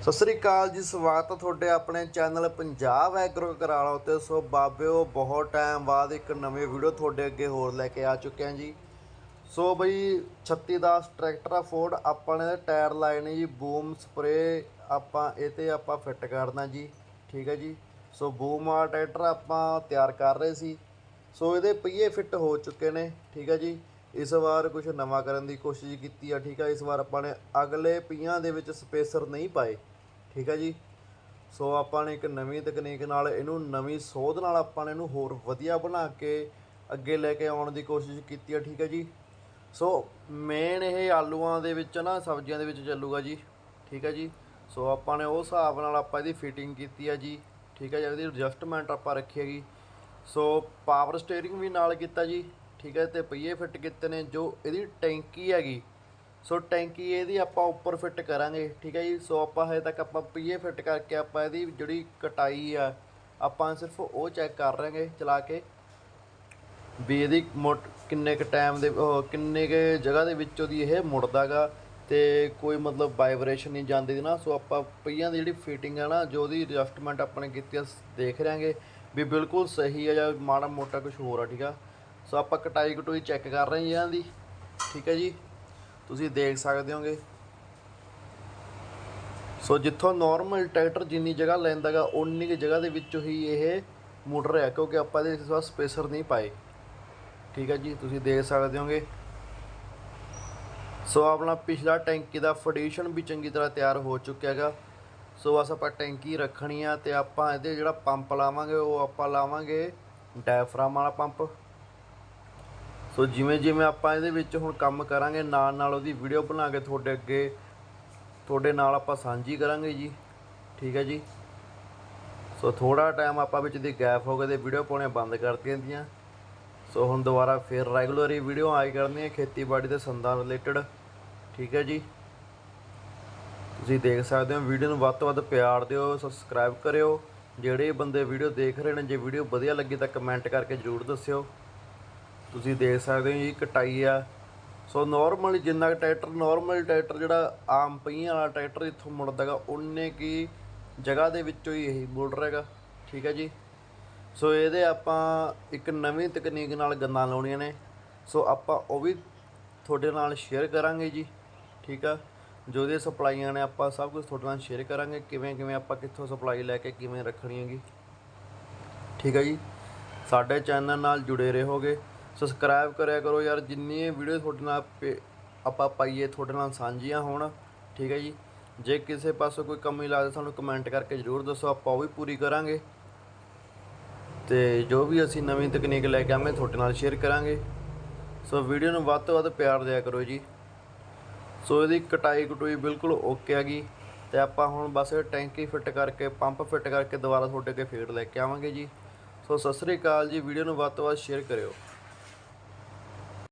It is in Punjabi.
ਸਤਿ ਸ੍ਰੀ ਅਕਾਲ ਜੀ, ਸਵਾਗਤ ਹੈ ਤੁਹਾਡੇ ਆਪਣੇ ਚੈਨਲ ਪੰਜਾਬ ਐਗਰੋ ਕਰਾਲਾ ਉੱਤੇ। ਸੋ ਬਾਬਿਓ, ਬਹੁਤ ਟਾਈਮ ਬਾਅਦ ਇੱਕ ਨਵੀਂ ਵੀਡੀਓ ਤੁਹਾਡੇ ਅੱਗੇ ਹੋਰ ਲੈ ਕੇ ਆ ਚੁੱਕੇ ਹਾਂ ਜੀ। ਸੋ ਬਈ 3610 ਟਰੈਕਟਰ ਆ ਫੋਰਡ ਆਪਾਂ ਨੇ ਟਾਇਰ ਲਾਏ ਨੇ ਜੀ, ਬੂਮ ਸਪਰੇ ਆਪਾਂ, ਇਹ ਤੇ ਆਪਾਂ ਫਿੱਟ ਕਰਨਾ ਜੀ, ਠੀਕ ਹੈ ਜੀ। ਸੋ ਬੂਮ ਵਾਲਾ ਟਰੈਕਟਰ ਆਪਾਂ ਤਿਆਰ ਕਰ ਰਹੇ ਸੀ। ਸੋ ਇਹਦੇ ਪਹੀਏ ਫਿੱਟ ਹੋ ਚੁੱਕੇ ਨੇ, ਠੀਕ ਹੈ ਜੀ। ਇਸ ਵਾਰ ਕੁਝ ਨਵਾਂ ਕਰਨ ਦੀ ਕੋਸ਼ਿਸ਼ ਕੀਤੀ ਆ, ਠੀਕ ਆ ਇਸ ਵਾਰ ਆਪਾਂ ਨੇ ਅਗਲੇ ਪਹੀਆਂ ਦੇ ਵਿੱਚ ਸਪੇਸਰ ਨਹੀਂ ਪਾਏ। ਠੀਕ ਹੈ ਜੀ। ਸੋ ਆਪਾਂ ਨੇ ਇੱਕ ਨਵੀਂ ਤਕਨੀਕ ਨਾਲ ਇਹਨੂੰ ਨਵੀਂ ਸੋਧ ਨਾਲ ਆਪਾਂ ਨੇ ਇਹਨੂੰ ਹੋਰ ਵਧੀਆ ਬਣਾ ਕੇ ਅੱਗੇ ਲੈ ਕੇ ਆਉਣ ਦੀ ਕੋਸ਼ਿਸ਼ ਕੀਤੀ ਆ ਠੀਕ ਹੈ ਜੀ। ਸੋ ਮੇਨ ਇਹ ਆਲੂਆਂ ਦੇ ਵਿੱਚ ਨਾ, ਸਬਜ਼ੀਆਂ ਦੇ ਵਿੱਚ ਚੱਲੂਗਾ ਜੀ, ਠੀਕ ਹੈ ਜੀ। ਸੋ ਆਪਾਂ ਨੇ ਉਸ ਹਿਸਾਬ ਨਾਲ ਆਪਾਂ ਇਹਦੀ ਫਿਟਿੰਗ ਕੀਤੀ ਹੈ ਜੀ, ਠੀਕ ਹੈ ਜੀ, ਇਹਦੀ ਐਡਜਸਟਮੈਂਟ ਆਪਾਂ ਰੱਖੀ ਹੈਗੀ। ਸੋ ਪਾਵਰ ਸਟੀਅਰਿੰਗ ਵੀ ਨਾਲ ਕੀਤਾ ਜੀ, ਠੀਕ ਹੈ, ਤੇ ਪਹੀਏ ਫਿੱਟ ਕੀਤੇ ਨੇ, ਜੋ ਇਹਦੀ ਟੈਂਕੀ ਹੈਗੀ ਸੋ ਟੈਂਕੀ ਇਹਦੀ ਆਪਾਂ ਉੱਪਰ ਫਿੱਟ ਕਰਾਂਗੇ, ਠੀਕ ਹੈ ਜੀ? ਸੋ ਆਪਾਂ ਹਜੇ ਤੱਕ ਆਪਾਂ ਪਹੀਏ ਫਿੱਟ ਕਰਕੇ ਆਪਾਂ ਇਹਦੀ ਜਿਹੜੀ ਕਟਾਈ ਆ, ਆਪਾਂ ਸਿਰਫ ਉਹ ਚੈੱਕ ਕਰ ਰਹੇ ਚਲਾ ਕੇ ਵੀ ਇਹਦੀ ਮੋਟ ਕਿੰਨੇ ਕ ਟਾਈਮ ਦੇ ਕਿੰਨੇ ਕ ਜਗ੍ਹਾ ਦੇ ਵਿੱਚ ਉਹਦੀ ਇਹ ਮੁੜਦਾਗਾ ਤੇ ਕੋਈ ਮਤਲਬ ਵਾਈਬ੍ਰੇਸ਼ਨ ਨਹੀਂ ਜਾਂਦੀ ਨਾ। ਸੋ ਆਪਾਂ ਪਹੀਆਂ ਦੀ ਜਿਹੜੀ ਫਿਟਿੰਗ ਆ ਨਾ, ਜੋ ਉਹਦੀ ਐਡਜਸਟਮੈਂਟ ਆਪਾਂ ਨੇ ਕੀਤੀ ਆ ਦੇਖ ਰਾਂਗੇ ਵੀ ਬਿਲਕੁਲ ਸਹੀ ਆ ਜਾਂ ਮਾੜਾ ਮੋਟਾ ਕੁਝ ਹੋਰ ਆ, ਠੀਕ ਆ? ਸੋ ਆਪਾਂ ਕਟਾਈ ਕਟੂਈ ਚੈੱਕ ਕਰ ਰਹੇ ਹਾਂ ਜੀ ਇਹਨਾਂ ਦੀ, ਠੀਕ ਹੈ ਜੀ? ਤੁਸੀਂ ਦੇਖ ਸਕਦੇ ਹੋਗੇ। ਸੋ ਜਿੱਥੋਂ ਨਾਰਮਲ ਟਰੈਕਟਰ ਜਿੰਨੀ ਜਗ੍ਹਾ ਲੈਂਦਾਗਾ ਉਨੀ ਕੁ ਜਗ੍ਹਾ ਦੇ ਵਿੱਚੋਂ ਹੀ ਇਹ ਮੋਟਰ ਹੈ, ਕਿਉਂਕਿ ਆਪਾਂ ਇਹਦੇ ਇਸ ਵਾਰ ਸਪੇਸਰ ਨਹੀਂ ਪਾਏ। ਠੀਕ ਹੈ ਜੀ, ਤੁਸੀਂ ਦੇਖ ਸਕਦੇ ਹੋਗੇ। ਸੋ ਆਪਣਾ ਪਿਛਲਾ ਟੈਂਕੀ ਦਾ ਫਡੀਸ਼ਨ ਵੀ ਚੰਗੀ ਤਰ੍ਹਾਂ ਤਿਆਰ ਹੋ ਚੁੱਕਿਆ ਹੈਗਾ। ਸੋ ਬਸ ਆਪਾਂ ਟੈਂਕੀ ਰੱਖਣੀ ਆ ਤੇ ਆਪਾਂ ਇਹਦੇ ਜਿਹੜਾ ਪੰਪ ਲਾਵਾਂਗੇ, ਉਹ ਆਪਾਂ ਲਾਵਾਂਗੇ ਡਾਇਫਰਾਮ ਵਾਲਾ ਪੰਪ। ਸੋ ਜਿਵੇਂ ਜਿਵੇਂ ਆਪਾਂ ਇਹਦੇ ਵਿੱਚ ਹੁਣ ਕੰਮ ਕਰਾਂਗੇ, ਨਾਲ ਨਾਲ ਉਹਦੀ ਵੀਡੀਓ ਬਣਾ ਕੇ ਤੁਹਾਡੇ ਅੱਗੇ, ਤੁਹਾਡੇ ਨਾਲ ਆਪਾਂ ਸਾਂਝੀ ਕਰਾਂਗੇ ਜੀ। ਠੀਕ ਹੈ ਜੀ? ਸੋ ਥੋੜਾ ਟਾਈਮ ਆਪਾਂ ਵਿੱਚ ਦੀ ਗੈਪ ਹੋ ਗਏ ਤੇ ਵੀਡੀਓ ਪਾਉਣੇ ਬੰਦ ਕਰਤੀਆਂ ਦੀਆਂ ਸੋ ਹੁਣ ਦੁਬਾਰਾ ਫੇਰ ਰੈਗੂਲਰ ਹੀ ਵੀਡੀਓ ਆਈ ਕਰਨੀ ਹੈ, ਖੇਤੀਬਾੜੀ ਦੇ ਸੰਦਾਂ ਰਿਲੇਟਡ ਠੀਕ ਹੈ ਜੀ? ਤੁਸੀਂ ਦੇਖ ਸਕਦੇ ਹੋ ਵੀਡੀਓ ਨੂੰ ਵੱਧ ਤੋਂ ਵੱਧ ਪਿਆਰ ਦਿਓ ਸਬਸਕ੍ਰਾਈਬ ਕਰਿਓ। ਜਿਹੜੇ ਬੰਦੇ ਵੀਡੀਓ ਦੇਖ ਰਹੇ ਨੇ, ਜੇ ਵੀਡੀਓ ਵਧੀਆ ਲੱਗੀ ਤਾਂ ਕਮੈਂਟ ਕਰਕੇ ਜਰੂਰ ਦੱਸਿਓ। ਤੁਸੀਂ ਦੇਖ ਸਕਦੇ ਹੋ ਜੀ ਕਟਾਈ ਆ। ਸੋ ਨਾਰਮਲ ਜਿੰਨਾ ਕੁ ਟਰੈਕਟਰ ਨਾਰਮਲ ਟਰੈਕਟਰ ਜਿਹੜਾ ਆਮ ਪਹੀਆਂ ਵਾਲਾ ਟਰੈਕਟਰ ਇੱਥੋਂ ਮੁੜਦਾਗਾ ਉਨੇ ਕੀ ਜਗ੍ਹਾ ਦੇ ਵਿੱਚੋਂ ਹੀ ਇਹ ਮੁੜ ਰਹੇਗਾ ਠੀਕ ਹੈ ਜੀ? ਸੋ ਇਹਦੇ ਆਪਾਂ ਇੱਕ ਨਵੀਂ ਤਕਨੀਕ ਨਾਲ ਗੰਨਾਂ ਲਾਉਣੀਆਂ ਨੇ। ਸੋ ਆਪਾਂ ਉਹ ਵੀ ਤੁਹਾਡੇ ਨਾਲ ਸ਼ੇਅਰ ਕਰਾਂਗੇ ਜੀ। ਠੀਕ ਆ? ਜੋ ਇਹਦੀਆਂ ਸਪਲਾਈਆਂ ਨੇ, ਆਪਾਂ ਸਭ ਕੁਝ ਤੁਹਾਡੇ ਨਾਲ ਸ਼ੇਅਰ ਕਰਾਂਗੇ, ਕਿਵੇਂ ਕਿਵੇਂ ਆਪਾਂ ਕਿੱਥੋਂ ਸਪਲਾਈ ਲੈ ਕੇ ਕਿਵੇਂ ਰੱਖਣੀ ਹੈਗੀ। ਠੀਕ ਹੈ ਜੀ? ਸਾਡੇ ਚੈਨਲ ਨਾਲ ਜੁੜੇ ਰਹੋਗੇ। ਸਬਸਕ੍ਰਾਈਬ ਕਰਿਆ ਕਰੋ ਯਾਰ, ਜਿੰਨੀ ਇਹ ਵੀਡੀਓ ਤੁਹਾਡੇ ਨਾਲ ਪੇ- ਆਪਾਂ ਪਾਈਏ, ਤੁਹਾਡੇ ਨਾਲ ਸਾਂਝੀਆਂ ਹੋਣ, ਠੀਕ ਹੈ ਜੀ? ਜੇ ਕਿਸੇ ਪਾਸੋਂ ਕੋਈ ਕਮੀ ਲੱਗਦਾ, ਸਾਨੂੰ ਕਮੈਂਟ ਕਰਕੇ ਜਰੂਰ ਦੱਸੋ, ਆਪਾਂ ਉਹ ਵੀ ਪੂਰੀ ਕਰਾਂਗੇ। ਤੇ ਜੋ ਵੀ ਅਸੀਂ ਨਵੀਂ ਤਕਨੀਕ ਲੈ ਕੇ ਆਵਾਂਗੇ ਤੁਹਾਡੇ ਨਾਲ ਸ਼ੇਅਰ ਕਰਾਂਗੇ। ਸੋ ਵੀਡੀਓ ਨੂੰ ਵੱਧ ਤੋਂ ਵੱਧ ਪਿਆਰ ਦਿਆ ਕਰੋ ਜੀ। ਸੋ ਇਹਦੀ ਕਟਾਈ ਕਟੂਈ ਬਿਲਕੁਲ ਓਕੇ ਹੈਗੀ ਤੇ ਆਪਾਂ ਹੁਣ ਬਸ ਟੈਂਕੀ ਫਿੱਟ ਕਰਕੇ, ਪੰਪ ਫਿੱਟ ਕਰਕੇ ਦੁਬਾਰਾ ਤੁਹਾਡੇ ਅੱਗੇ ਫੇਰ ਲੈ ਕੇ ਆਵਾਂਗੇ ਜੀ। ਸੋ ਸਤਿ ਸ੍ਰੀ ਅਕਾਲ ਜੀ ਵੀਡੀਓ ਨੂੰ ਵੱਧ ਤੋਂ ਵੱਧ ਸ਼ੇਅਰ ਕਰਿਓ।